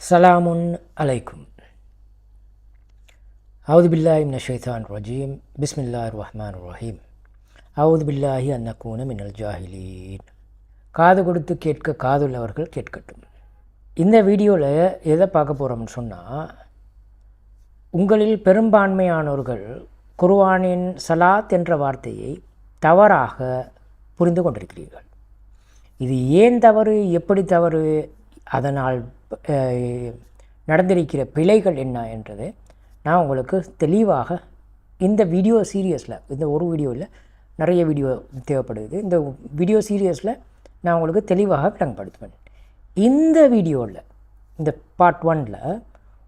சலாமுன் அலைக்கும் அவுது பில்லாஹி மின ரஜீம் பிஸ்மில்லா ரஹ்மான் ரஹீம் அவுது பில்லாஹி அன்னக்கூன மினல் ஜாஹிலீன் காது கொடுத்து கேட்க காதுள்ளவர்கள் கேட்கட்டும். இந்த வீடியோவில் எதை பார்க்க போகிறோம்னு சொன்னால் உங்களில் பெரும்பான்மையானோர்கள் குர்வானின் சலாத் என்ற வார்த்தையை தவறாக புரிந்து கொண்டிருக்கிறீர்கள். இது ஏன் தவறு? எப்படி தவறு? அதனால் நடந்திருக்கிற பிழைகள் என்ன என்றது நான் உங்களுக்கு தெளிவாக இந்த வீடியோ சீரியஸில் இந்த ஒரு வீடியோவில் நிறைய வீடியோ தேவைப்படுது. இந்த வீடியோ சீரியஸில் நான் உங்களுக்கு தெளிவாக விளங்கப்படுத்துவேன். இந்த வீடியோவில் இந்த பார்ட் ஒனில்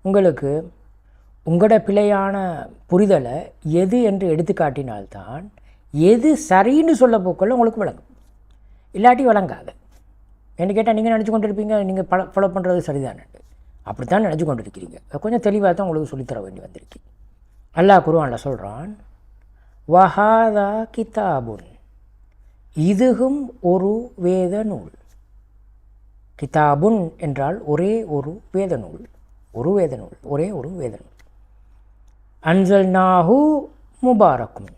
உங்களுக்கு உங்களோட பிழையான புரிதலை எது என்று எடுத்துக்காட்டினால்தான் எது சரின்னு சொல்ல போக்கில் உங்களுக்கு விளங்கும். இல்லாட்டி வழங்காது என்ன கேட்டால் நீங்கள் நினச்சி கொண்டு இருப்பீங்க நீங்கள் பல ஃபாலோ பண்ணுறது சரிதான். அப்படித்தான் நினச்சி கொண்டு இருக்கிறீங்க கொஞ்சம் தெளிவாக தான் உங்களுக்கு சொல்லித்தர வேண்டி வந்திருக்கு. அல்லாஹ் குருவானில் சொல்கிறான் வஹாதா கிதாபுன். இதுகும் ஒரு வேத நூல். கிதாபுன் என்றால் ஒரே ஒரு வேத நூல். ஒரு வேத நூல் ஒரே ஒரு வேத நூல். அன்சல்நாஹு முபாரக்கும்.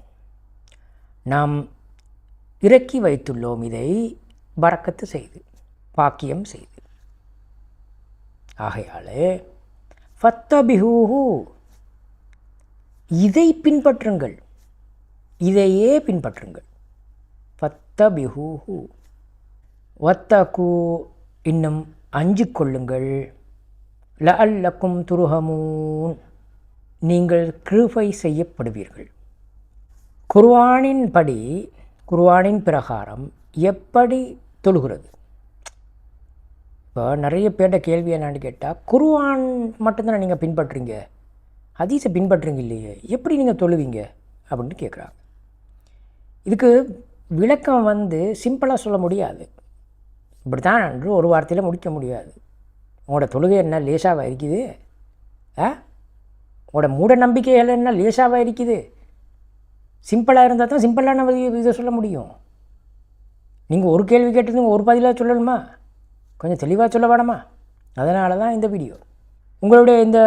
நாம் இறக்கி வைத்துள்ளோம் இதை பறக்கத்து செய்து. பாக்கியம் செய்து. ஆகையாலே ஃபத்தபிஹூஹு. இதை பின்பற்றுங்கள். இதையே பின்பற்றுங்கள். ஃபத்தபிஹூஹு. வத்தகு. இன்னும் அஞ்சு கொள்ளுங்கள். லஅல்லக்கும் துருகமூன் நீங்கள் கிருபை செய்யப்படுவீர்கள். குர்வானின் படி குர்வானின் பிரகாரம் எப்படி தொழுகிறது? இப்போ நிறைய பேர்ட்ட கேள்வி என்னான்னு கேட்டால் குருவான் மட்டும்தானே நீங்கள் பின்பற்றுறீங்க? ஹதீஸை பின்பற்றுறீங்க இல்லையே? எப்படி நீங்கள் தொழுவீங்க? அப்படின்னு கேட்குறாங்க இதுக்கு விளக்கம் வந்து சிம்பிளாக சொல்ல முடியாது. இப்படி தான் என்று ஒரு வார்த்தையில் முடிக்க முடியாது. உங்களோட தொழுகை என்ன லேசாக இருக்குது? ஆ? உங்களோட மூட நம்பிக்கைகள் என்ன லேசாக இருக்குது? சிம்பிளாக இருந்தால் தான் சிம்பிளான இதை சொல்ல முடியும். நீங்கள் ஒரு கேள்வி கேட்டதுங்க ஒரு பதிலாக சொல்லணுமா? கொஞ்சம் தெளிவாக சொல்ல வேணாமா? அதனால தான் இந்த வீடியோ உங்களுடைய இந்த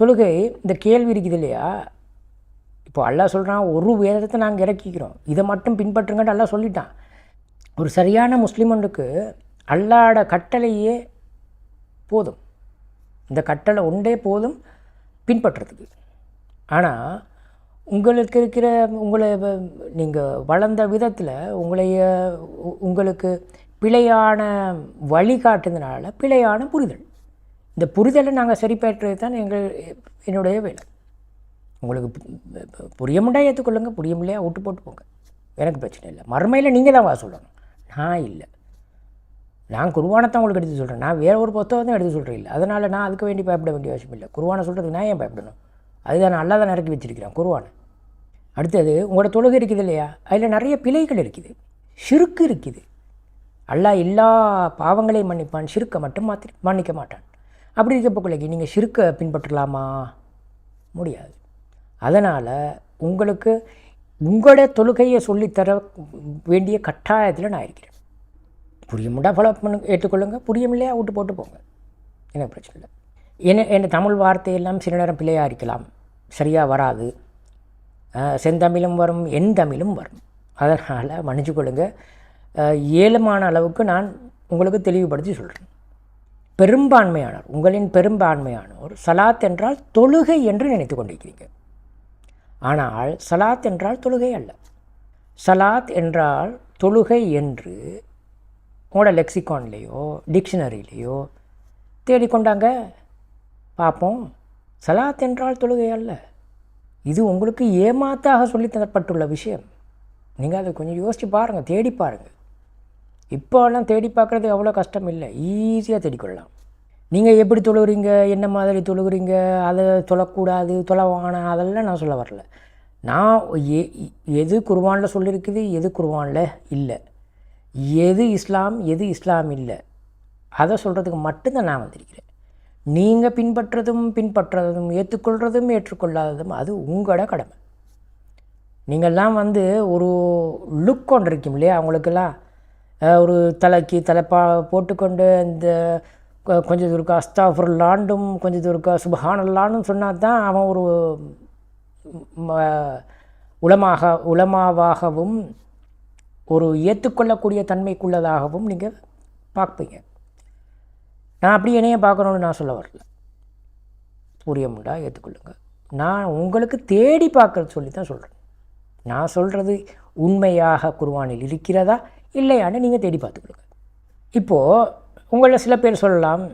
தொழுகை இந்த கேள்வி இருக்குது இல்லையா? இப்போ அல்லாஹ் சொல்கிறான் ஒரு வேதத்தை நாங்கள் இறக்கிக்கிறோம். இதை மட்டும் பின்பற்றுங்கன்னு அல்லாஹ் சொல்லிட்டான். ஒரு சரியான முஸ்லீமனுக்கு அல்லாட கட்டளையே போதும். இந்த கட்டளை ஒன்றே போதும் பின்பற்றுறதுக்கு. ஆனால் உங்களுக்கு இருக்கிற உங்களை நீங்கள் வளர்ந்த விதத்தில் உங்களைய உ- உங்களுக்கு பிழையான வழிகாட்டுனதுனால பிழையான புரிதல். இந்த புரிதலை நாங்கள் சரிபேற்றுறது தான் எங்கள் என்னுடைய வேலை. உங்களுக்கு புரிய முடியா புரியமுண்டா ஏற்றுக்கொள்ளுங்க புரியமில்லையா விட்டு போட்டு போங்க எனக்கு பிரச்சனை இல்லை. மறுமையில் நீங்கள் தான் வா சொல்லணும். நான் இல்லை. நான் குருவானத்தை உங்களுக்கு எடுத்து சொல்கிறேன் நான் வேறு ஒரு புத்தகம் தான் எடுத்து சொல்கிறேன் இல்லை. அதனால் நான் அதுக்கு வேண்டி பயப்பட வேண்டிய அவசியம் இல்லை. குருவானை சொல்கிறதுக்கு நான் ஏன் பயப்படணும்? அதுதான் நல்லா தான் இறக்கி வச்சிருக்கிறேன் குருவானை. அடுத்தது உங்களோட தொழுகை இருக்குது இல்லையா? அதில் நிறைய பிழைகள் இருக்குது. சிறுக்கு இருக்குது. அல்லாஹ் எல்லா பாவங்களையும் மன்னிப்பான் சிறுக்கை மட்டும் மாற்றி மன்னிக்க மாட்டான். அப்படி இருக்கப்போக்குள்ளே நீங்கள் சிறுக்கை பின்பற்றலாமா? முடியாது. அதனால் உங்களுக்கு உங்களோட தொழுகையை சொல்லித்தர வேண்டிய கட்டாயத்தில் நான் இருக்கிறேன். புரியுமுண்டா ஃபாலோ பண்ணு ஏற்றுக்கொள்ளுங்க. புரியமில்லையா? விட்டு போட்டு போங்க. என்ன பிரச்சனை இல்லை. என்ன என் தமிழ் வார்த்தையெல்லாம் சில நேரம் பிழையாக இருக்கலாம். சரியாக வராது. செந்தமிழும் வரும் என் தமிழும் வரும். அதனால் மன்னிச்சு கொள்ளுங்கள் இயலுமான அளவுக்கு நான் உங்களுக்கு தெளிவுபடுத்தி சொல்கிறேன் பெரும்பான்மையானோர் உங்களின் பெரும்பான்மையானோர் சலாத் என்றால் தொழுகை என்று நினைத்து கொண்டிருக்கிறீங்க ஆனால் சலாத் என்றால் தொழுகை அல்ல. சலாத் என்றால் தொழுகை என்று உங்களோட லெக்சிகான்லேயோ டிக்ஷனரியிலேயோ தேடிக்கொண்டாங்க. பார்ப்போம் சலாத் என்றால் தொழுகை அல்ல. இது உங்களுக்கு ஏமாத்தாக சொல்லித் தரப்பட்டுள்ள விஷயம். நீங்கள் அதை கொஞ்சம் யோசித்து பாருங்கள் தேடி பாருங்கள் இப்போலாம் தேடி பார்க்குறது அவ்வளோ கஷ்டம் இல்லை. ஈஸியாக தேடிக்கொள்ளலாம். நீங்கள் எப்படி தொழுகிறீங்க? என்ன மாதிரி தொழுகிறீங்க? அதை தொழக்கூடாது தொலைவான அதெல்லாம் நான் சொல்ல வரல. நான் எ எது குர்வானில் சொல்லியிருக்குது எது குர்வானில் இல்லை. எது இஸ்லாம் எது இஸ்லாம் இல்லை. அதை சொல்கிறதுக்கு மட்டும்தான் நான் வந்திருக்கிறேன். நீங்கள் பின்பற்றதும் பின்பற்றுறதும் ஏற்றுக்கொள்கிறதும் ஏற்றுக்கொள்ளாததும் அது உங்களோட கடமை. நீங்கள்லாம் வந்து ஒரு லுக் கொண்டு இருக்கீங்க இல்லையா? அவங்களுக்கெல்லாம் ஒரு தலைக்கு தலைப்பா போட்டுக்கொண்டு இந்த கொஞ்சம் தூரக்கா அஸ்தாஃபுர்லாண்டும் கொஞ்சம் தூருக்கா சுபஹானல்லாண்டும் சொன்னால் தான் அவன் ஒரு உளமாக உலமாக உலமாவாகவும் ஒரு ஏற்றுக்கொள்ளக்கூடிய தன்மைக்குள்ளதாகவும் நீங்கள் பார்ப்பீங்க. நான் அப்படி என்னைய பார்க்கணுன்னு நான் சொல்ல வரல. புரியமுண்டா ஏற்றுக்கொள்ளுங்க நான் உங்களுக்கு தேடி பார்க்கறது சொல்லி தான் சொல்கிறேன் நான் சொல்கிறது உண்மையாக குர்வானில் இருக்கிறதா இல்லையான்னு நீங்கள் தேடி பார்த்துக்கொள்ளுங்க. இப்போது உங்களில் சில பேர் சொல்லலாம்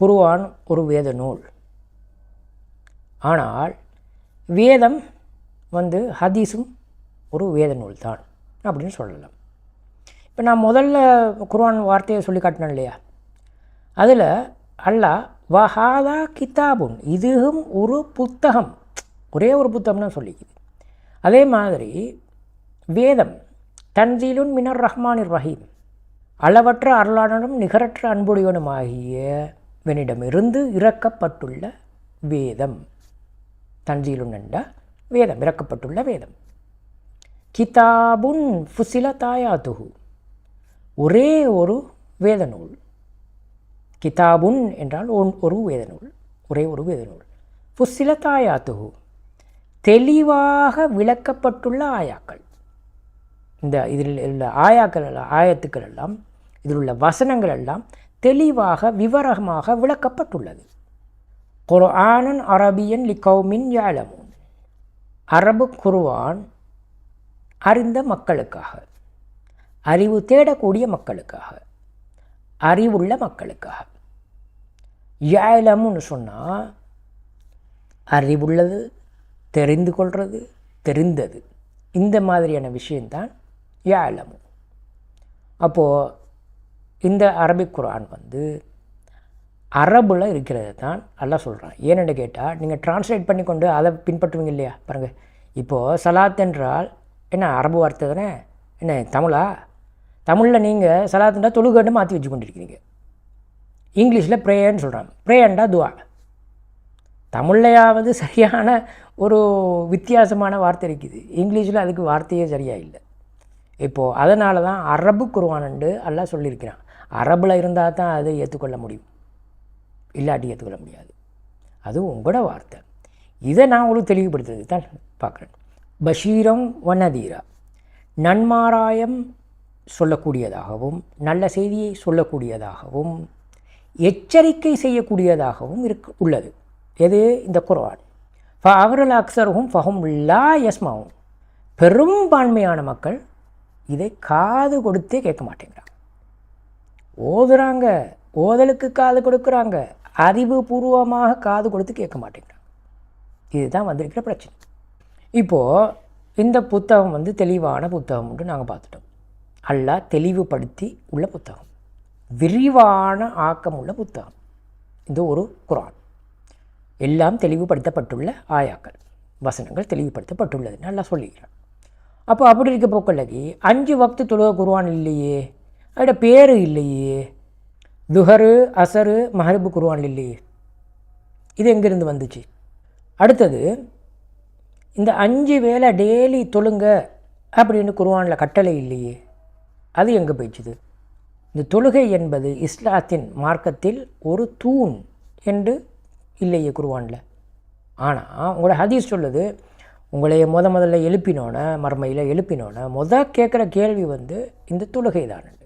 குருவான் ஒரு வேத நூல். ஆனால் வேதம் வந்து ஹதீஸும் ஒரு வேத நூல் தான் அப்படின்னு சொல்லலாம். இப்போ நான் முதல்ல குர்ஆன் வார்த்தையை சொல்லி காட்டினேன் இல்லையா? அதில் அல்லாஹ் வஹாதா கிதாபுன் இதுவும் ஒரு புத்தகம். ஒரே ஒரு புத்தகம்னு சொல்லிக்குது. அதே மாதிரி வேதம் தன்சீலுன் மினர் ரஹ்மானிர் ரஹீம். அளவற்ற அருளாளனும் நிகரற்ற அன்புடையவனுமாகிய வெனிடமிருந்து இறக்கப்பட்டுள்ள வேதம். தன்சீலுன் என்றா வேதம் இறக்கப்பட்டுள்ள வேதம். கிதாபுன் ஃபுசில தாயாத்துஹு. ஒரே ஒரு வேதநூல். கிதாபுன் என்றால் ஒன் ஒரு வேதநூல். ஒரே ஒரு வேதநூல். ஃபுசில தாயாத்துஹு. தெளிவாக விளக்கப்பட்டுள்ள ஆயாக்கள். இந்த இதில் உள்ள ஆயாக்கள் ஆயத்துக்கள் எல்லாம் இதில் உள்ள வசனங்கள் எல்லாம் தெளிவாக விவரமாக விளக்கப்பட்டுள்ளது. குர்ஆனன் அரபியன் லிகௌமின் யாலமூன் அரபு குர்வான் அறிந்த மக்களுக்காக அறிவு தேடக்கூடிய மக்களுக்காக அறிவுள்ள மக்களுக்காக. யாலமுன்னு சொன்னால் அறிவுள்ளது தெரிந்து கொள்வது தெரிந்தது. இந்த மாதிரியான விஷயந்தான் யாலமு அப்போது இந்த அரபிக் குரான் வந்து அரபில் இருக்கிறது தான் நல்லா சொல்கிறான் ஏன்னு கேட்டால் நீங்கள் டிரான்ஸ்லேட் பண்ணி கொண்டு அதை பின்பற்றுவீங்க இல்லையா? பாருங்கள் இப்போது சலாத் என்றால் என்ன அரபு வார்த்தை தானே? என்ன தமிழா? தமிழில் நீங்கள் சலாத்துன்றா தொழுகன்னு மாற்றி வச்சு கொண்டிருக்கிறீங்க இங்கிலீஷில் ப்ரேயர்னு சொல்கிறாங்க ப்ரேயண்டா துவா தமிழ்லையாவது சரியான ஒரு வித்தியாசமான வார்த்தை இருக்குது. இங்கிலீஷில் அதுக்கு வார்த்தையே சரியாக இல்லை. இப்போது அதனால தான் அரபு குருவானண்டு எல்லாம் சொல்லியிருக்கிறான். அரபில் இருந்தால் தான் அதை ஏற்றுக்கொள்ள முடியும். இல்லாட்டி ஏற்றுக்கொள்ள முடியாது. அது உங்களோட வார்த்தை. இதை நான் உங்களுக்கு தெளிவுபடுத்துறது தான் பார்க்குறேன். பஷீரம் வனதீரா நன்மாராயம் சொல்லக்கூடியதாகவும் நல்ல செய்தியை சொல்லக்கூடியதாகவும் எச்சரிக்கை செய்யக்கூடியதாகவும் இருக்கு உள்ளது. எது? இந்த குர்ஆன். அவர்கள் அக்சருகும் ஃபஹும் லா யஸ்மாவும் பெரும்பான்மையான மக்கள் இதை காது கொடுத்தே கேட்க மாட்டேங்கிறாங்க. ஓதுறாங்க ஓதலுக்கு காது கொடுக்குறாங்க அறிவுபூர்வமாக காது கொடுத்து கேட்க மாட்டேங்கிறாங்க. இதுதான் வந்திருக்கிற பிரச்சனை. இப்போது இந்த புத்தகம் வந்து தெளிவான புத்தகம்னு நாங்கள் பார்த்துட்டோம். அல்லா தெளிவுபடுத்தி உள்ள புத்தகம். விரிவான ஆக்கம் உள்ள புத்தகம். இது ஒரு குரான். எல்லாம் தெளிவுபடுத்தப்பட்டுள்ள ஆயாக்கள். வசனங்கள் தெளிவுபடுத்தப்பட்டுள்ளதுன்னு நல்லா சொல்லிக்கிறேன். அப்போ அப்படி இருக்க போக்கல்லகி அஞ்சு வக்து தொழுக குருவான் இல்லையே அதோட பேர் இல்லையே. துஹரு அசரு மஹரிபு குருவான் இல்லையே. இது எங்கேருந்து வந்துச்சு? அடுத்தது இந்த அஞ்சு வேளை டெய்லி தொழுங்க அப்படின்னு குருவானில் கட்டளை இல்லையே அது எங்கே போயிடுச்சுது இந்த தொழுகை என்பது இஸ்லாத்தின் மார்க்கத்தில் ஒரு தூண் என்று இல்லையே குருவானில் ஆனால் உங்களோட ஹதீஸ் சொல்லுது உங்களைய முத முதல்ல எழுப்பினோன மறுமையில் எழுப்பினோன்னே முத கேட்குற கேள்வி வந்து இந்த தொழுகை தான்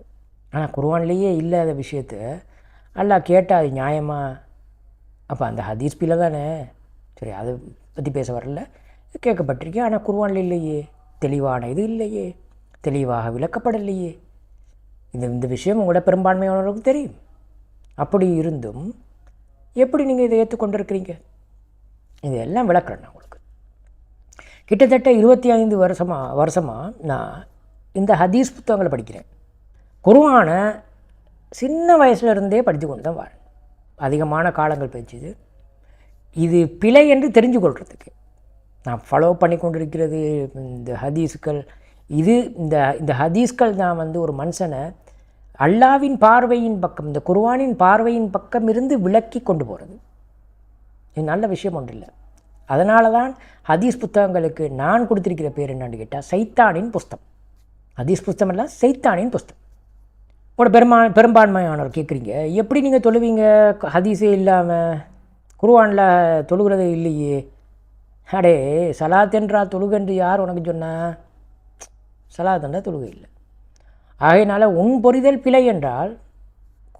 ஆனால் குருவான்லேயே இல்லாத விஷயத்த அல்லா கேட்டால் அது நியாயமா? அப்போ அந்த ஹதீஸ் பிள்ளை தானே. சரி அதை பற்றி பேச வரல. கேட்கப்பட்டிருக்கேன் ஆனால் குர்ஆனில் இல்லையே. தெளிவான இது இல்லையே. தெளிவாக விளக்கப்படலையே. இந்த இந்த விஷயம் உங்களோட பெரும்பான்மையானவர்களுக்கு தெரியும். அப்படி இருந்தும் எப்படி நீங்கள் இதை ஏற்றுக்கொண்டிருக்கிறீங்க இதெல்லாம் விளக்குறேன் நான் கிட்டத்தட்ட இருபத்தி ஐந்து வருஷமாக வருஷமாக நான் இந்த ஹதீஸ் புத்தகங்களை படிக்கிறேன். குருவானை சின்ன வயசுலேருந்தே படித்து கொண்டு தான் வரேன் அதிகமான காலங்கள் பேச்சுது இது பிழை என்று தெரிஞ்சு கொள்கிறதுக்கு நான் ஃபாலோ பண்ணி கொண்டிருக்கிறது இந்த ஹதீஸ்கள் இது இந்த இந்த ஹதீஸ்கள் தான் வந்து ஒரு மனுஷனை அல்லாவின் பார்வையின் பக்கம் இந்த குர்வானின் பார்வையின் பக்கம் இருந்து விலக்கி கொண்டு போகிறது இது நல்ல விஷயம் ஒன்றும் இல்லை. அதனால தான் ஹதீஸ் புத்தகங்களுக்கு நான் கொடுத்துருக்கிற பேர் என்னன்னு கேட்டால் சைத்தானின் புஸ்தம் ஹதீஸ் புஸ்தகம் எல்லாம் சைத்தானின் புஸ்தம் உங்களோட பெருமா பெரும்பான்மையானவர் கேட்குறீங்க எப்படி நீங்கள் தொழுவீங்க? ஹதீஸே இல்லாமல் குருவானில் தொழுகிறது இல்லையே. அடே சலாத்தென்றா தொழுகன்று யார் உனக்கு சொன்னா? சலாத்தென்றா தொழுகை இல்லை. ஆகையினால உன் புரிதல் பிழை என்றால்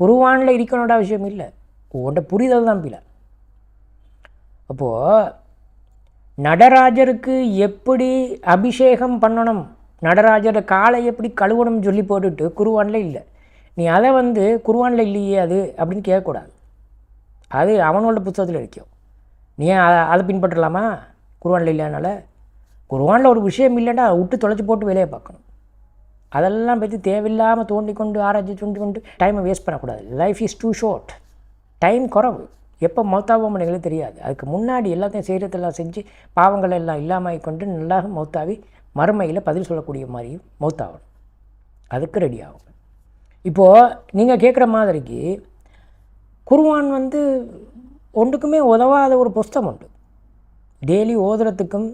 குருவானில் இருக்கணுன்ற விஷயம் இல்லை. உன்ட புரிதல் தான் பிழை. அப்போது நடராஜருக்கு எப்படி அபிஷேகம் பண்ணணும்? நடராஜர் காலை எப்படி கழுவணும்னு சொல்லி போட்டுட்டு குருவானில் இல்லை. நீ அதை வந்து குருவானில் இல்லையே அது அப்படின்னு கேட்கக்கூடாது. அது அவனோட புத்தகத்தில் இருக்கும் நீ ஏன் அதை பின்பற்றலாமா? குருவானில் இல்லைனால குருவானில் ஒரு விஷயம் இல்லைன்னா அதை விட்டு தொலைச்சி போட்டு வேலையை பார்க்கணும். அதெல்லாம் பற்றி தேவையில்லாமல் தோண்டி கொண்டு ஆராய்ச்சி தோண்டி கொண்டு டைமை வேஸ்ட் பண்ணக்கூடாது. Life is too short time குறவு. எப்போ மௌத்தாவோம் தெரியாது. அதுக்கு முன்னாடி எல்லாத்தையும் செய்கிறதெல்லாம் செஞ்சு பாவங்கள் எல்லாம் இல்லாமல் கொண்டு நல்லா மௌத்தாவி மறுமையில் பதில் சொல்லக்கூடிய மாதிரியும் மௌத்தாகணும். அதுக்கு ரெடி ஆகும். இப்போது நீங்கள் கேட்குற மாதிரிக்கு குருவான் வந்து ஒன்றுக்குமே உதவாத ஒரு புஸ்தகம் உண்டு. டெய்லி ஓதுறதுக்கும்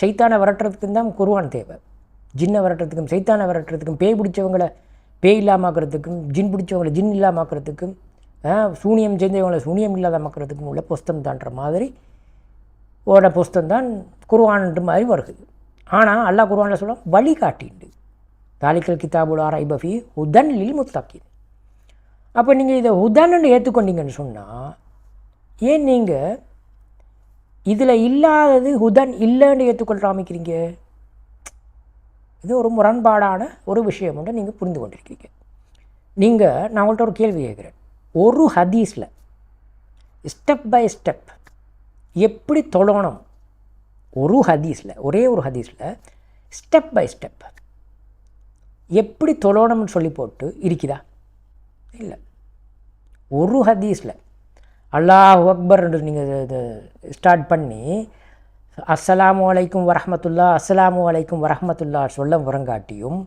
சைத்தானை விரட்டுறதுக்கும் தான் குருவான் தேவை. ஜின்னை விரட்டுறதுக்கும் சைத்தானை விரட்டுறதுக்கும் பேய் பிடிச்சவங்களை பேய் இல்லாமாக்கிறதுக்கும் ஜின் பிடிச்சவங்களை ஜின் இல்லாமாக்கிறதுக்கும் சூனியம் செஞ்சவங்களை சூனியம் இல்லாத மக்களுக்கும் உள்ள புஸ்தம்தான்ற மாதிரி ஓட புஸ்தம் தான் குருவான்ன்ற மாதிரி வருது. ஆனால் அல்லாஹ் குருவானில் சொல்ல வழிகாட்டிண்டு. தாலிக்கல் கிதாபுல் ஆராய்பஃபி உதன் லில் முத்தாக்கின் அப்போ நீங்கள் இதை உதான்னு ஏற்றுக்கொண்டீங்கன்னு சொன்னால் ஏன் நீங்கள் இதில் இல்லாதது ஹுதன் இல்லைன்னு ஏற்றுக்கொள்ள ஆரம்பிக்கிறீங்க? இது ஒரு முரண்பாடான ஒரு விஷயம் ஒன்று நீங்கள் புரிந்து கொண்டிருக்கீங்க நீங்கள் நான் உங்கள்கிட்ட ஒரு கேள்வி கேட்குறேன். ஒரு ஹதீஸில் ஸ்டெப் பை ஸ்டெப் எப்படி தொழணும் ஒரு ஹதீஸில் ஒரே ஒரு ஹதீஸில் ஸ்டெப் பை ஸ்டெப் எப்படி தொழணும்னு சொல்லி போட்டு இருக்குதா இல்லை. ஒரு ஹதீஸில் அல்லாஹ் அக்பர் நீங்கள் இது ஸ்டார்ட் பண்ணி அஸ்ஸலாமு அலைக்கும் வரமத்துல்லா அஸ்ஸலாமு அலைக்கும் வரமத்துல்லா சொல்ல வரங்காட்டியும்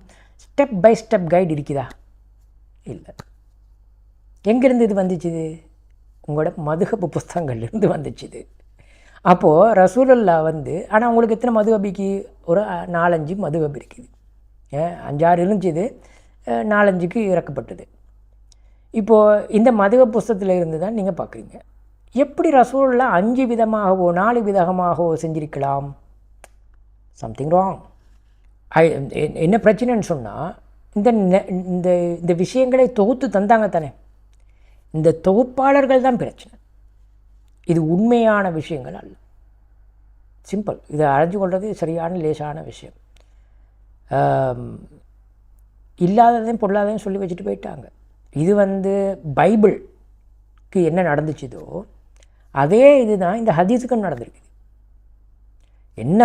ஸ்டெப் பை ஸ்டெப் கைடு இருக்குதா இல்லை. எங்கேருந்து இது வந்துச்சு உங்களோட மதுகப்பு புஸ்தகங்கள்லேருந்து வந்துச்சுது. அப்போது ரசூலல்லா வந்து ஆனால் உங்களுக்கு எத்தனை மதுகபிக்கு? ஒரு நாலஞ்சு மதுகபி இருக்குது. அஞ்சாறு இருந்துச்சு நாலஞ்சுக்கு இறக்கப்பட்டது. இப்போது இந்த மதுக புஸ்தகத்தில் இருந்து தான் நீங்கள் பார்க்குறீங்க எப்படி ரசூலில் அஞ்சு விதமாகவோ நாலு விதமாகவோ செஞ்சிருக்கலாம்? சம்திங் ராங் என்ன பிரச்சனைன்னு சொன்னால் இந்த இந்த இந்த விஷயங்களை தொகுத்து தந்தாங்க தானே. இந்த தொகுப்பாளர்கள் தான் பிரச்சனை. இது உண்மையான விஷயங்கள் அல்ல. சிம்பிள் இதை அழைஞ்சு கொள்வது சரியான லேசான விஷயம். இல்லாததையும் பொல்லாததையும் சொல்லி வச்சுட்டு போயிட்டாங்க. இது வந்து பைபிளுக்கு என்ன நடந்துச்சுதோ அதே இதுதான் இந்த ஹதீஸுக்கும் நடந்திருக்குது. என்ன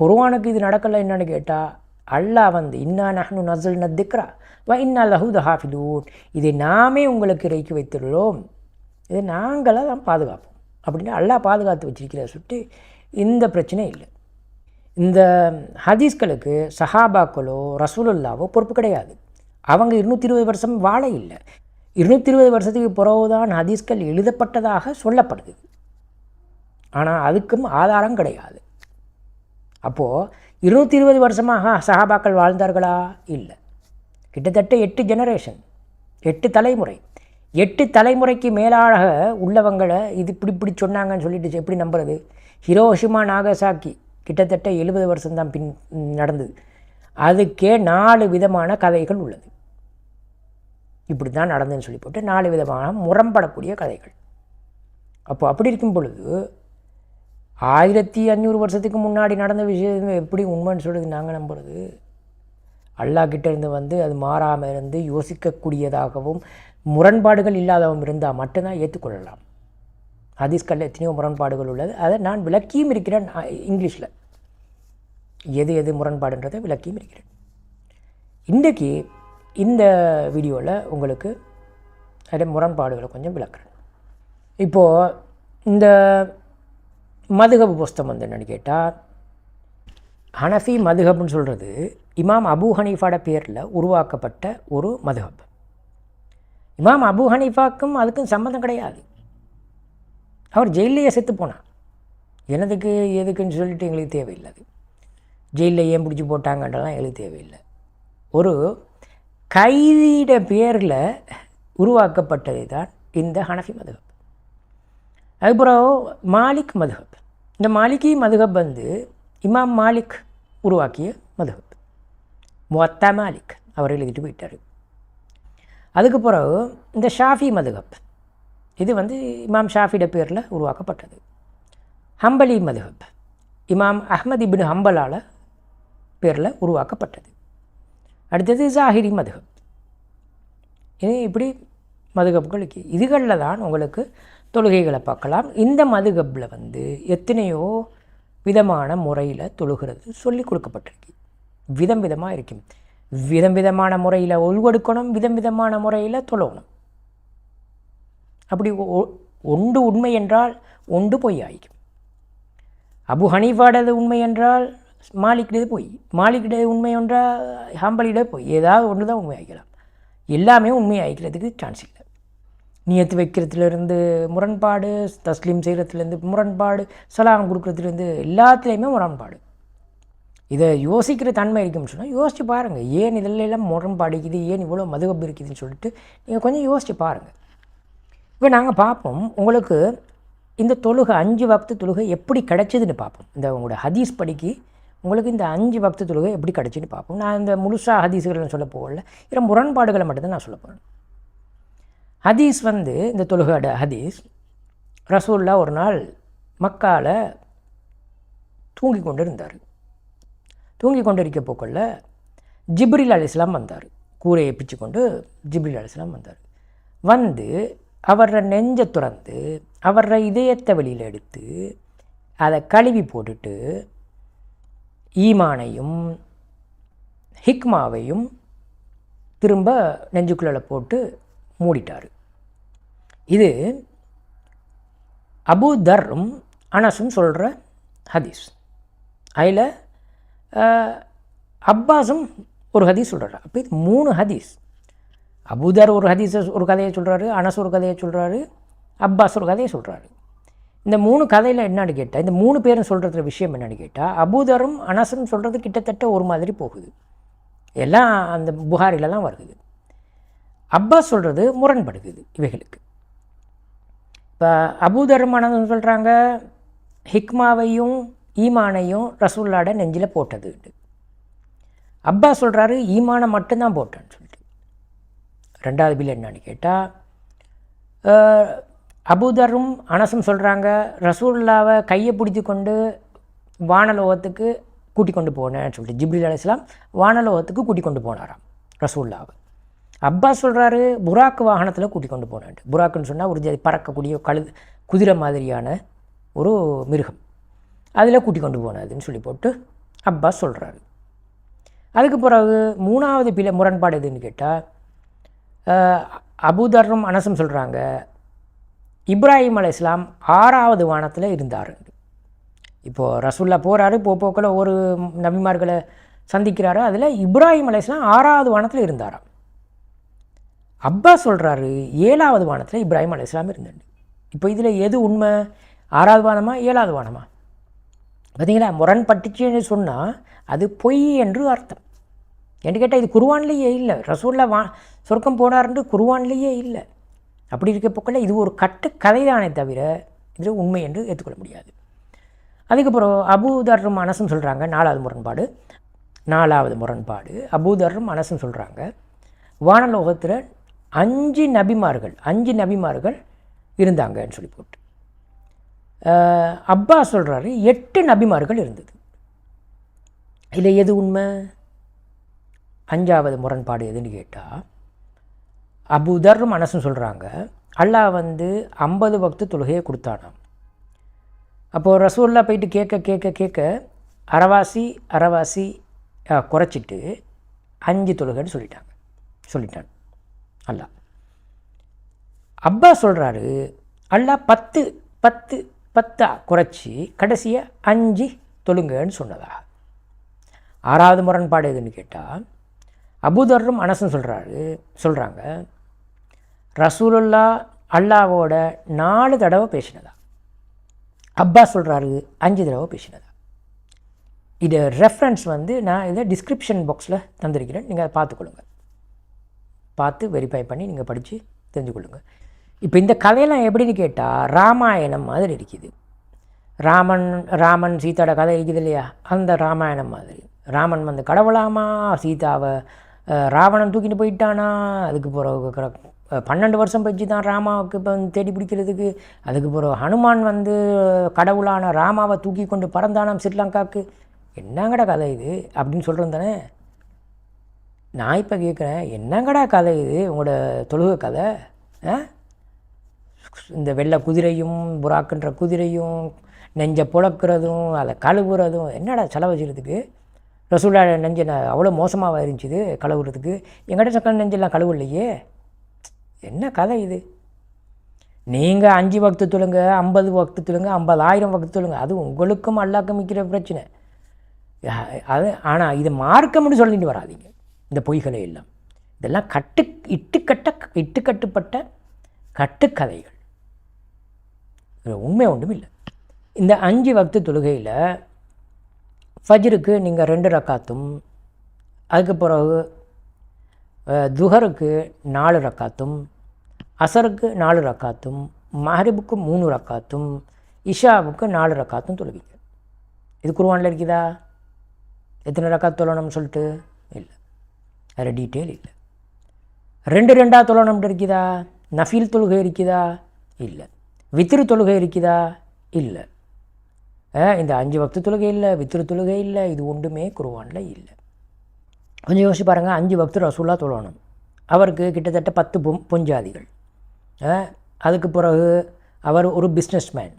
குருவானுக்கு இது நடக்கலை என்னன்னு கேட்டால் அல்லாஹ் வந்து இன்னா நஹ்னு நசல் நத்திக்ரா வ இன்னா லஹூத ஹாஃபிதூன் இதை நாமே உங்களுக்கு இறக்கி வைத்துள்ளோம். இதை நாங்களாக தான் பாதுகாப்போம். அப்படின்னு அல்லாஹ் பாதுகாத்து வச்சிருக்கிற சுட்டு இந்த பிரச்சனை இல்லை. இந்த ஹதீஸ்களுக்கு சஹாபாக்களோ ரசூலுல்லாவோ பொறுப்பு கிடையாது. அவங்க இருநூற்றி இருபது வருஷம் வாழ இல்லை. இருநூற்றி இருபது வருஷத்துக்கு பிறகுதான் ஹதீஸ்கள் எழுதப்பட்டதாக சொல்லப்படுது. ஆனால் அதுக்கும் ஆதாரம் கிடையாது. அப்போது இருநூற்றி இருபது வருஷமாக சஹாபாக்கள் வாழ்ந்தார்களா? இல்லை. கிட்டத்தட்ட எட்டு ஜெனரேஷன் எட்டு தலைமுறை. எட்டு தலைமுறைக்கு மேலாக உள்ளவங்களை இது இப்படி இப்படி சொன்னாங்கன்னு சொல்லிட்டு எப்படி நம்புறது? ஹிரோஷிமா நாகசாக்கி கிட்டத்தட்ட எழுபது வருஷம்தான் பின் நடந்தது. அதுக்கே நாலு விதமான கதைகள் உள்ளது. இப்படி தான் நடந்துன்னு சொல்லி போட்டு நாலு விதமான முரம்படக்கூடிய கதைகள். அப்போ அப்படி இருக்கும் பொழுது ஆயிரத்தி அஞ்சூறு வருஷத்துக்கு முன்னாடி நடந்த விஷயம் எப்படி உண்மைன்னு சொல்லுது நாங்கள் நம்புறது? அல்லா இருந்து வந்து அது மாறாமல் இருந்து யோசிக்கக்கூடியதாகவும் முரண்பாடுகள் இல்லாதவும் இருந்தால் மட்டும்தான் ஏற்றுக்கொள்ளலாம் ஹதீஸ்களில் எத்தனையோ முரண்பாடுகள் உள்ளது. அதை நான் விளக்கியும் இருக்கிறேன் இங்கிலீஷில். எது எது முரண்பாடுன்றதை விளக்கியும் இருக்கிறேன். இன்றைக்கி இந்த வீடியோவில் உங்களுக்கு அதில் முரண்பாடுகளை கொஞ்சம் விளக்குறேன். இப்போது இந்த மதுகபு புஸ்தம் வந்து என்னென்னு கேட்டால் ஹனஃபி மதுஹப்னு சொல்கிறது இமாம் அபு ஹனீஃபாட பேரில் உருவாக்கப்பட்ட ஒரு மதுஹப் இமாம் அபு ஹனீஃபாக்கும் அதுக்கும் சம்மந்தம் கிடையாது. அவர் ஜெயிலேயே செத்து போனார். எனதுக்கு எதுக்குன்னு சொல்லிட்டு எங்களுக்கு தேவையில்லை அது. ஜெயிலில் ஏன் பிடிச்சி போட்டாங்கன்றலாம் எங்களுக்கு தேவையில்லை. ஒரு கைதியிட பேரில் உருவாக்கப்பட்டது தான் இந்த ஹனஃபி மதுகப். அதுக்கப்புறம் மாலிக் மதுஹப். இந்த மாலிகி மதுஹப் வந்து இமாம் மாலிக் உருவாக்கிய மதுஹப். முவத்தா மாலிக் அவர் எழுதிட்டு போயிட்டார். அதுக்கு பிறகு இந்த ஷாஃபி மதுஹப் இது வந்து இமாம் ஷாஃபிட பேரில் உருவாக்கப்பட்டது. ஹம்பலி மதுஹப் இமாம் அஹ்மத் இபின் ஹம்பலால் பேரில் உருவாக்கப்பட்டது. அடுத்தது ஜாஹிரி மதுஹப். இது இப்படி மதுகப்களுக்கு இதுகளில் தான் உங்களுக்கு தொழுகைகளை பார்க்கலாம். இந்த மதுகப்பில் வந்து எத்தனையோ விதமான முறையில் தொழுகிறது சொல்லி கொடுக்கப்பட்டிருக்கு. விதம் விதமாக இருக்கும். விதம் விதமான முறையில் ஒழுவெடுக்கணும் விதம் விதமான முறையில் தொழணும். அப்படி ஒ- ஒன்று உண்மை என்றால் ஒன்று பொய் ஆகிக்கும் அபு ஹனீஃபாடது உண்மை என்றால் மாலிக்கிடது பொய். மாலிக்கிட உண்மை என்றால் ஹம்பலிட பொய். ஏதாவது ஒன்று தான் உண்மை ஆகிக்கலாம். எல்லாமே உண்மை ஆகிக்கிறதுக்கு சான்ஸ் இல்லை. நியத்து வைக்கிறதுலேருந்து முரண்பாடு தஸ்லீம் செய்கிறதுலேருந்து முரண்பாடு சலாம் கொடுக்குறதுலேருந்து எல்லாத்துலேயுமே முரண்பாடு. இதை யோசிக்கிற தன்மை இருக்குன்னு சொன்னால் யோசித்து பாருங்கள் ஏன் இதில் எல்லாம் முரண்பாடு இருக்குது ஏன் இவ்வளோ மதுகப்பு இருக்குதுன்னு சொல்லிட்டு நீங்கள் கொஞ்சம் யோசித்து பாருங்கள் இப்போ நாங்கள் பார்ப்போம் உங்களுக்கு இந்த தொழுகை அஞ்சு வக்து தொழுகை எப்படி கிடச்சிதுன்னு பார்ப்போம் இந்த உங்களோட ஹதீஸ் படிக்கு உங்களுக்கு இந்த அஞ்சு பக்து தொழுகை எப்படி கிடச்சின்னு பார்ப்போம் நான் இந்த முழுசாக ஹதீஸுகள்னு சொல்ல போகல இதில் முரண்பாடுகளை மட்டும்தான் நான் சொல்ல போகிறேன் ஹதீஸ் வந்து இந்த தொழுகாட ஹதீஸ் ரசூல்லா ஒரு நாள் மக்கால தூங்கி கொண்டு இருந்தார் தூங்கி கொண்டு இருக்க போக்குள்ள ஜிப்ரில் அலிஸ்லாம் வந்தார். கூரையை பிச்சு கொண்டு ஜிப்ரில் அலிஸ்லாம் வந்தார். வந்து அவர நெஞ்சை துறந்து அவர இதயத்தை வெளியில் எடுத்து அதை கழுவி போட்டுட்டு ஈமானையும் ஹிக்மாவையும் திரும்ப நெஞ்சுக்குள்ள போட்டு மூடிட்டார். இது அபு தர்ரும் அனஸும் சொல்கிற ஹதீஸ். அதில் அப்பாஸும் ஒரு ஹதீஸ் சொல்கிறார் அப்போ இது மூணு ஹதீஸ். அபூதர் ஒரு ஹதீஸ் ஒரு கதையை சொல்கிறாரு அனஸ் ஒரு கதையை சொல்கிறாரு அப்பாஸ் ஒரு கதையை சொல்கிறாரு இந்த மூணு கதையில் என்னன்னு கேட்டால் இந்த மூணு பேரும் சொல்கிறதுல விஷயம் என்னன்னு கேட்டால் அபூதரும் அனசும் சொல்கிறது கிட்டத்தட்ட ஒரு மாதிரி போகுது. எல்லாம் அந்த புகாரில தான் வருது. அப்பாஸ் சொல்கிறது முரண்படுகுது இவைகளுக்கு. இப்போ அபூதர்மானதுன்னு சொல்கிறாங்க ஹிக்மாவையும் ஈமானையும் ரசூல்லாட நெஞ்சில் போட்டது அப்பா சொல்கிறாரு ஈமானை மட்டும்தான் போட்டேன்னு சொல்லிட்டு. ரெண்டாவது பில் என்னன்னு கேட்டால் அபூதரும் அனசும் சொல்கிறாங்க ரசூல்லாவை கையை பிடித்து கொண்டு வானலோகத்துக்கு கூட்டிக் கொண்டு போனேன்னு சொல்லிட்டு. ஜிப்ரில் அலிஸ்லாம் வானலோகத்துக்கு கூட்டிக் கொண்டு போனாராம் ரசூல்லாவை. அப்பா சொல்கிறாரு புராக்கு வாகனத்தில் கூட்டி கொண்டு போனேன்ட்டு. புராக்குன்னு சொன்னால் ஒரு பறக்கக்கூடிய கழு குதிரை மாதிரியான ஒரு மிருகம். அதில் கூட்டி கொண்டு போனதுன்னு சொல்லி போட்டு அப்பா சொல்கிறாரு அதுக்கு பிறகு மூணாவது பிள்ளை முரண்பாடு எதுன்னு கேட்டால் அபுதர்ரம் அனசம் சொல்கிறாங்க இப்ராஹிம் அலை இஸ்லாம் ஆறாவது வானத்தில் இருந்தார். இப்போது ரசுல்லா போகிறாரு போ போக்கில் ஒரு நபிமார்களை சந்திக்கிறாரு அதில் இப்ராஹிம் அலை இஸ்லாம் ஆறாவது வானத்தில் இருந்தாராம். அப்பா சொல்கிறாரு ஏழாவது வானத்தில் இப்ராஹிம் அலைஹிஸ்ஸலாம் இருந்தாரு இப்போ இதில் எது உண்மை? ஆறாவது வானமா ஏழாவது வானமா? பார்த்தீங்களா முரண்பட்டுச்சுன்னு சொன்னால் அது பொய் என்று அர்த்தம். என்று கேட்டால் இது குருவான்லேயே இல்லை. ரசூலில் வா சொர்க்கம் போனார்ன்று குருவான்லேயே இல்லை. அப்படி இருக்க பக்கத்தில் இது ஒரு கட்டு கதை தானே தவிர இதில் உண்மை என்று ஏற்றுக்கொள்ள முடியாது. அதுக்கப்புறம் அபூதர்ரும் மனசும் சொல்கிறாங்க நாலாவது முரண்பாடு. நாலாவது முரண்பாடு அபூதர்ரும் மனசும் சொல்கிறாங்க வானலோகத்தில் அஞ்சு நபிமார்கள் அஞ்சு நபிமார்கள் இருந்தாங்கன்னு சொல்லி போட்டு. அப்பா சொல்கிறாரு எட்டு நபிமார்கள் இருந்தது. இதில் எது உண்மை? அஞ்சாவது முரண்பாடு எதுன்னு கேட்டால் அபுதர் மனசும் சொல்கிறாங்க அல்லாஹ் வந்து ஐம்பது பக்து தொழுகையை கொடுத்தானாம். அப்போது ரசூல்லா போயிட்டு கேட்க கேட்க கேட்க அறவாசி அறவாசி குறைச்சிட்டு அஞ்சு தொழுகைன்னு சொல்லிட்டாங்க. சொல்லிட்டான் அல்லாஹ் அப்பா சொல்கிறாரு அல்லா பத்து பத்து பத்தா குறைச்சி கடைசியாக அஞ்சு தொழுங்கன்னு சொன்னதா? ஆறாவது முரண்பாடு எதுன்னு கேட்டால் அபுதர்ரும் அனசும் சொல்கிறாரு சொல்கிறாங்க ரசூலுல்லா அல்லாவோட நாலு தடவை பேசினதா? அப்பா சொல்கிறாரு அஞ்சு தடவை பேசினதா? இது ரெஃபரன்ஸ் வந்து நான் இதை டிஸ்கிரிப்ஷன் பாக்ஸில் தந்திருக்கிறேன் நீங்கள் அதை பார்த்துக்கொள்ளுங்கள் பார்த்து வெரிஃபை பண்ணி நீங்கள் படித்து தெரிஞ்சு கொள்ளுங்கள் இப்போ இந்த கதையெல்லாம் எப்படின்னு கேட்டால் ராமாயணம் மாதிரி இருக்குது. ராமன் ராமன் சீதாவோட கதை இருக்குது இல்லையா? அந்த ராமாயணம் மாதிரி. ராமன் வந்து கடவுளாமா? சீதாவை ராவணன் தூக்கிட்டு போயிட்டானா? அதுக்கு பிறகு பன்னெண்டு வருஷம் போயிடுச்சு தான் ராமாவுக்கு இப்போ வந்து தேடி பிடிக்கிறதுக்கு. அதுக்கு பிறகு ஹனுமான் வந்து கடவுளான ராமாவை தூக்கி கொண்டு பறந்தானாம் ஸ்ரீலங்காவுக்கு என்னங்கடா கதை இது? அப்படின்னு சொல்கிறேன் தானே? நான் இப்போ கேட்குறேன் என்னங்கடா கதை இது? உங்களோட தொழுக கதை ஆ? இந்த வெள்ளை குதிரையும் புறாக்குன்ற குதிரையும் நெஞ்சை புழக்கிறதும் அதை கழுவுறதும் என்னடா செலவச்சுக்கிறதுக்கு ரசூலா நெஞ்சு நான் அவ்வளோ மோசமாக இருந்துச்சு கழுவுறதுக்கு? எங்கிட்ட சக்கர நெஞ்செல்லாம் கழுவில்லையே என்ன கதை இது? நீங்கள் அஞ்சு பக்து தொழுங்க ஐம்பது பக்து தொழுங்க ஐம்பதாயிரம் பக்து தொழுங்க அது உங்களுக்கும் அல்லாக்கும் மிக்கிற பிரச்சனை. அது ஆனால் இது மார்க்கம்னு சொல்லிட்டு வராதீங்க. இந்த பொய்களை எல்லாம். இதெல்லாம் கட்டு இட்டுக்கட்ட இட்டுக்கட்டுப்பட்ட கட்டுக்கதைகள். உண்மை ஒன்றும் இல்லை. இந்த அஞ்சு வக்து தொழுகையில் ஃபஜ்ருக்கு நீங்கள் ரெண்டு ரக்காத்தும் அதுக்கு பிறகு துஹருக்கு நாலு ரக்காத்தும் அசருக்கு நாலு ரக்காத்தும் மஹரிபுக்கு மூணு ரக்காத்தும் இஷாவுக்கு நாலு ரக்காத்தும் தொழுவீங்க. இது குருவானில் இருக்குதா? எத்தனை ரக்காத் தொழணும்னு சொல்லிட்டு? இல்லை அதில் டீட்டெயில் இல்லை. ரெண்டு ரெண்டாக தொழணும்னு இருக்குதா? நஃபீல் தொழுகை இருக்குதா? இல்லை. வித்திரு தொழுகை இருக்குதா? இல்லை. இந்த அஞ்சு வக்து தொழுகை இல்லை வித்திரு தொழுகை இல்லை இது ஒன்றுமே குருவானில் இல்லை. கொஞ்சம் யோசிச்சு பாருங்கள் அஞ்சு பக்தர் ரசூலா தொழணும். அவருக்கு கிட்டத்தட்ட பத்து பொம் பொஞ்சாதிகள். அதுக்கு பிறகு அவர் ஒரு பிஸ்னஸ்மேன்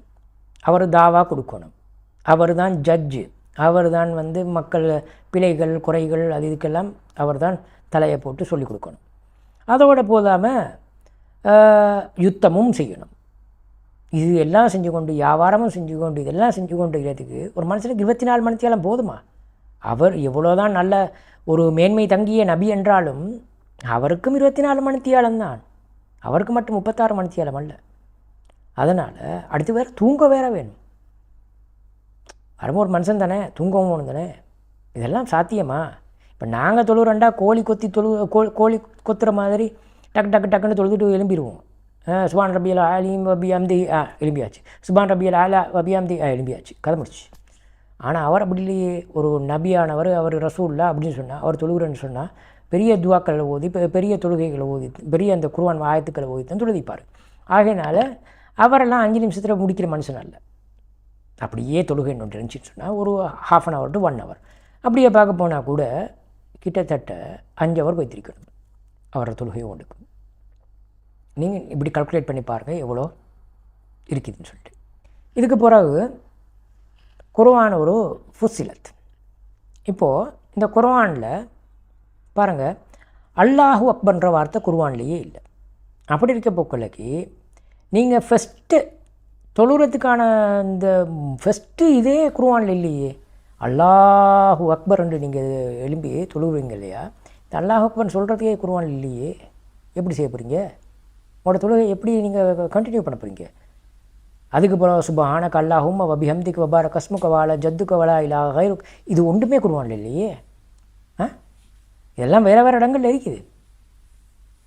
அவர் தாவா கொடுக்கணும். அவர் தான் ஜட்ஜு அவர் தான் வந்து மக்கள் பிழைகள் குறைகள் அது இதுக்கெல்லாம் அவர் தான் தலையை போட்டு சொல்லிக் கொடுக்கணும். அதோட போதாமல் யுத்தமும் செய்யணும். இது எல்லாம் செஞ்சு கொண்டு வியாபாரமும் செஞ்சு கொண்டு இதெல்லாம் செஞ்சு கொண்டு இருக்கிறதுக்கு ஒரு மனுஷனுக்கு இருபத்தி நாலு மணித்தியாலம் போதுமா? அவர் எவ்வளோதான் நல்ல ஒரு மேன்மை தங்கிய நபி என்றாலும் அவருக்கும் இருபத்தி நாலு மணித்தியாலம் தான் அவருக்கு மட்டும் முப்பத்தாறு மணித்தியாலம் அல்ல அதனால் அடுத்து வேறு தூங்க வேற வேணும். வரவும் ஒரு மனுஷன் தானே தூங்கவும் வேணும் தானே? இதெல்லாம் சாத்தியமா? இப்போ நாங்கள் தொழுறண்டா கோழி கொத்தி தொழு கோ- கோழி கொத்துற மாதிரி டக்கு டக்கு டக்குன்னு தொழுதுட்டு எழும்பிடுவோம் சுபான் ரபியல் ஆலிம் வபி அம்தி ஆ எழும்பியாச்சு. சுபான் ரபியல் ஆலா வபி அம்தி ஆ எழும்பியாச்சு. கதை முடிச்சு ஆனால் அவர் அப்படி இல்லையே. ஒரு நபியானவர் அவர் ரசூல்லா அப்படின்னு சொன்னால் அவர் தொழுகிறேன்னு சொன்னால் பெரிய துவாக்களை ஓதி பெ- பெரிய தொழுகைகளை ஓதி பெரிய அந்த குருவான் ஆயத்துக்களை ஓதி தான் தொழுதிப்பார். ஆகையினால அவரெல்லாம் அஞ்சு நிமிஷத்தில் முடிக்கிற மனுஷன் அல்ல. அப்படியே தொழுகை ஒன்று இருந்துச்சுன்னு சொன்னால் ஒரு half an hour to one hour அப்படியே பார்க்க போனால் கூட கிட்டத்தட்ட அஞ்சு ஹவர் வைத்திருக்கணும். அவரோட தொழுகையை ஒன்றுக்கு நீங்கள் இப்படி கல்குலேட் பண்ணி பாருங்கள் எவ்வளோ இருக்குதுன்னு சொல்லிட்டு. இதுக்கு பிறகு குர்ஆன் ஒரு ஃபுசிலத் இப்போது இந்த குர்ஆனில் பாருங்கள் அல்லாஹு அக்பர்ன்ற வார்த்தை குருவான்லேயே இல்லை. அப்படி இருக்க போக்கலைக்கு நீங்கள் ஃபஸ்ட்டு தொழுகிறதுக்கான இந்த ஃபஸ்ட்டு இதே குருவானில் இல்லையே. அல்லாஹு அக்பர்ன்னு நீங்கள் எழும்பி தொழுகிறீங்க இல்லையா? இந்த அல்லாஹ் அக்பர்னு சொல்கிறதுக்கே குருவான் இல்லையே. எப்படி செய்ய போகிறீங்க உங்களோட தொழுகை எப்படி நீங்கள் கண்டினியூ பண்ண போகிறீங்க அதுக்கு பிறகு சுபஹானக அல்லாஹும் வபிஹம்திக்கு வபார கஸ்முக வாழ ஜத்துக்க வலா இல்லா கைரு இது ஒன்றுமே குருவான்ல இல்லையே. ஆ? இதெல்லாம் வேறு வேறு இடங்கள்ல இருக்குது.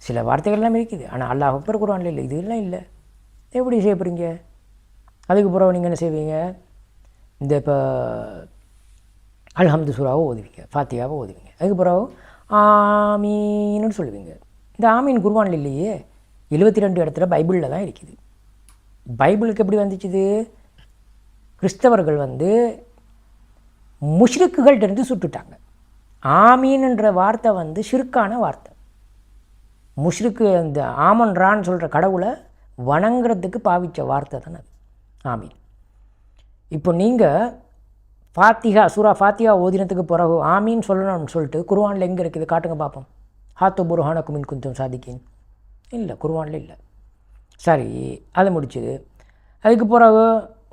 சில வார்த்தைகள்லாம் இருக்குது. ஆனால் அல்லாஹ் அக்பர் குர்ஆன்ல இல்லை. இதெல்லாம் இல்லை. எப்படி செய்ய போகிறீங்க அதுக்கு பிறகு நீங்கள் என்ன செய்வீங்க? இந்த இப்போ அல்ஹம்து சூறாவை ஓதுவீங்க ஃபாத்தியாவை ஓதுவீங்க. அதுக்கு பிறகு ஆமீன்னு சொல்லுவீங்க. இந்த ஆமீன் குர்ஆன்ல இல்லையே எழுபத்தி ரெண்டு இடத்துல பைபிளில் தான் இருக்குது. பைபிளுக்கு எப்படி வந்துச்சுது? கிறிஸ்தவர்கள் வந்து முஷ்ரிக்குகள்ட்ட இருந்து சுட்டுட்டாங்க. ஆமீன்ன்ற வார்த்தை வந்து ஷிருக்கான வார்த்தை. முஷ்ருக்கு அந்த ஆமன் ரான்னு சொல்கிற கடவுளை வணங்குறதுக்கு பாவித்த வார்த்தை தானே அது ஆமீன். இப்போ நீங்கள் ஃபாத்திகா சூரா ஃபாத்திகா ஓதினத்துக்கு பிறகு ஆமீன் சொல்லணும்னு சொல்லிட்டு குருவானில் எங்கே இருக்குது? காட்டுங்க பார்ப்போம் ஹாத்து புருஹான குமின் குந்தும் சாதிக்கின். இல்லை குருவானில் இல்லை. சரி அது முடிச்சுது. அதுக்கு பிறகு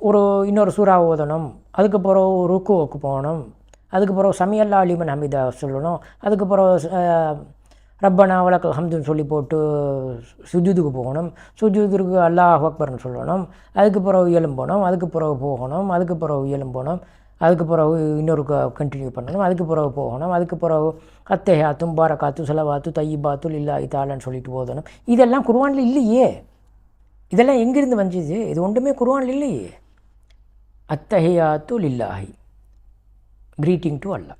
ஒரு இன்னொரு சூறா ஓதணும். அதுக்கு பிறகு ருக்குவுக்கு போகணும். அதுக்கு பிறகு சமியல்லா அலிமன் ஹமீதா சொல்லணும். அதுக்கு பிறகு ரப்பனா வழக்கு ஹம்துன்னு சொல்லி போட்டு சுஜூதுக்கு போகணும். சுஜூதுக்கு அல்லாஹ் அக்பர்னு சொல்லணும். அதுக்கு பிறகு எலும்பணும் அதுக்கு பிறகு போகணும். அதுக்கு பிறகு எலும்பணும் அதுக்கு பிறகு இன்னொரு கண்டினியூ பண்ணணும். அதுக்கு பிறகு போகணும். அதுக்கு பிறகு அத்தையாத்தும் பாரக்காத்து செலவாத்து தையிபாத்து இல்லாஹி தாளன்னு சொல்லிட்டு போதணும். இதெல்லாம் குர்ஆனில் இல்லையே. இதெல்லாம் எங்கேருந்து வந்துச்சு இது ஒன்றுமே குர்ஆனில் இல்லையே. அத்தஹியாத்து லில்லாஹி. க்ரீட்டிங் டு அல்லாஹ்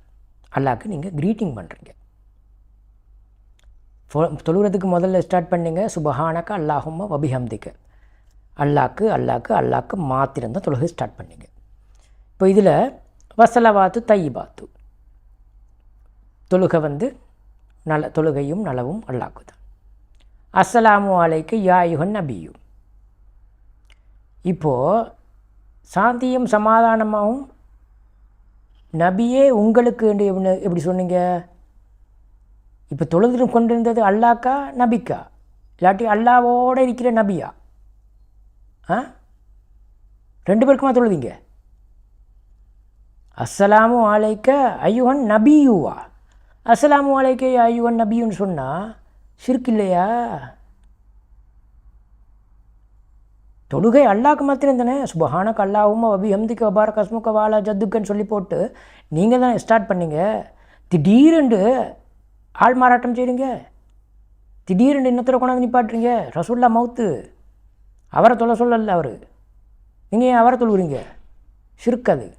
அல்லாஹ்க்கு நீங்கள் க்ரீட்டிங் பண்ணுறீங்க தொழுகிறதுக்கு முதல்ல ஸ்டார்ட் பண்ணிங்க சுபஹானக்க அல்லாஹும்மா வபிஹம்திக்க. அல்லாக்கு அல்லாக்கு அல்லாக்கு மாத்திரம்தான் தொழுகை ஸ்டார்ட் பண்ணிங்க. இப்போ இதில் வசலவாத்து தையிபாத்து. தொழுகை வந்து நல தொழுகையும் நலவும் அல்லாக்கு தான். அஸ்ஸலாமு அலைக்கு யாயுகன் நபியும் இப்போது சாந்தியும் சமாதானமாகவும் நபியே உங்களுக்கு எப்படி சொன்னீங்க? இப்போ தொழுது கொண்டிருந்தது அல்லாக்கா நபிக்கா? இல்லாட்டி அல்லாவோடு இருக்கிற நபியா? ஆ? ரெண்டு பேருக்குமா தொழுதிங்க? அஸ்ஸலாமு அலைக்க ஐயுவன் நபியுவா? அஸ்ஸலாமு அலைக்க ஐயுவன் நபியுன்னு சொன்னால் சிறுக்கு இல்லையா? தொழுகை அல்லாக்கு மாத்திரம் தானே. சுபஹானக் அல்லாவும் அபி ஹம்திக்கு அபார கஸ்முக்க வாலா ஜத்துக்குன்னு சொல்லி போட்டு நீங்கள் தானே ஸ்டார்ட் பண்ணீங்க. திடீரென்று ஆள் மாறாட்டம் செய்கிறீங்க திடீர்னு இன்னத்தில் கொண்டாந்து நிப்பாட்டுறீங்க? ரசுல்லா மவுத்து. அவரை தொலை சொல்லல அவர். நீங்கள் ஏன் அவரை தொழுகிறீங்க சிறுக்காது அது.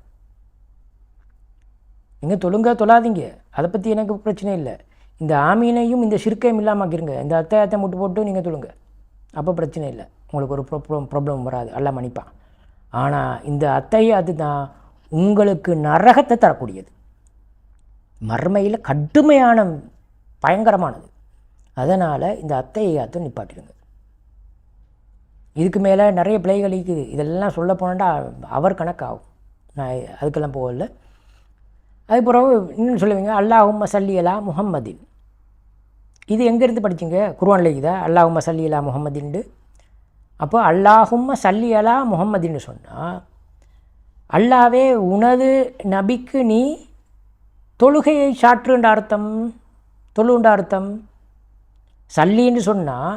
நீங்கள் தொழுங்க தொழாதீங்க. அதை பற்றி எனக்கு பிரச்சனை இல்லை. இந்த ஆமீனையும் இந்த சிறுக்கையும் இல்லாமல் ஆக்கிருங்க. இந்த அத்தை முட்டு போட்டு நீங்கள் தொழுங்க. அப்போ பிரச்சனை இல்லை. உங்களுக்கு ஒரு ப்ராப்ளம் ப்ராப்ளம் வராது. எல்லாம் மன்னிப்பான். ஆனால் இந்த அத்தையை அதுதான் உங்களுக்கு நரகத்தை தரக்கூடியது. மர்மையில் கடுமையான பயங்கரமானது. அதனால் இந்த அத்தையாத்தை நிப்பாட்டிடுங்க. இதுக்கு மேலே நிறைய பிள்ளைகள் இருக்குது. இதெல்லாம் சொல்ல போனேன்டா அவர் கணக்காகும். நான் அதுக்கெல்லாம் போகல. அது பிறகு இன்னும் சொல்லுவீங்க அல்லாஹும் சல்லியலா முஹம்மதின். இது எங்கேருந்து படிச்சீங்க? குர்ஆன்ல இருக்குதா அல்லாஹும் சல்லியலா முஹம்மதின்டு. அப்போ அல்லாஹும் சல்லியலா முஹம்மதின்னு சொன்னால் அல்லாவே உனது நபிக்கு நீ தொழுகையை சாற்றுன்ற அர்த்தம். தொழுண்டா அர்த்தம்? சல்லின்னு சொன்னால்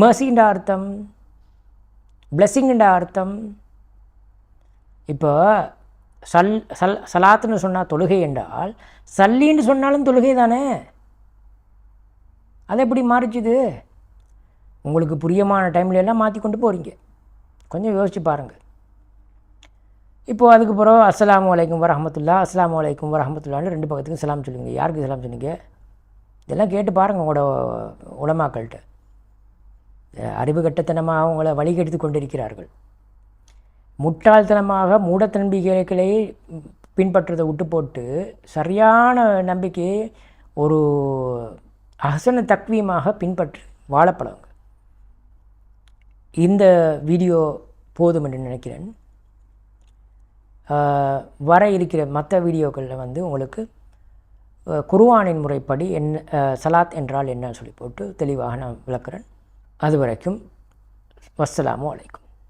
mercyன்ற அர்த்தம்? பிளெஸ்ஸிங்குன்ற அர்த்தம்? இப்போ சல் சல் சலாத்துன்னு சொன்னால் தொழுகை என்றால் சல்லின்னு சொன்னாலும் தொழுகை தானே? அது எப்படி மாறிச்சுது? உங்களுக்கு புரியமான டைம்ல எல்லாம் மாற்றி கொண்டு போகிறீங்க கொஞ்சம் யோசிச்சு பாருங்கள் இப்போது அதுக்கு பிறகு அஸ்லாம் வலைக்கும் வரமத்துல்லா அஸ்லாம் வலைக்கும் வரமத்துல்லான்னு ரெண்டு பக்கத்துக்கும் சலாம் சொல்லுவீங்க. யாருக்கு சலாம் சொன்னீங்க? இதெல்லாம் கேட்டு பாருங்கள் உங்களோட உலமாக்கள்கிட்ட. அறிவு கட்டத்தனமாக அவங்கள வழிகெடுத்து கொண்டிருக்கிறார்கள். முட்டாள்தனமாக மூட நம்பிக்கைகளை பின்பற்றுறதை விட்டு போட்டு சரியான நம்பிக்கையை ஒரு அகசன தக்வீமாக பின்பற்று வாழப்பழங்க இந்த வீடியோ போதும் என்று நினைக்கிறேன். வர இருக்கிற மற்ற வீடியோக்களில் வந்து உங்களுக்கு குருவானின் முறைப்படி என்ன சலாத் என்றால் என்னன்னு சொல்லி போட்டு தெளிவாக நான் விளக்குறேன். அது வரைக்கும் வஸ்ஸலாமு அலைக்கும்.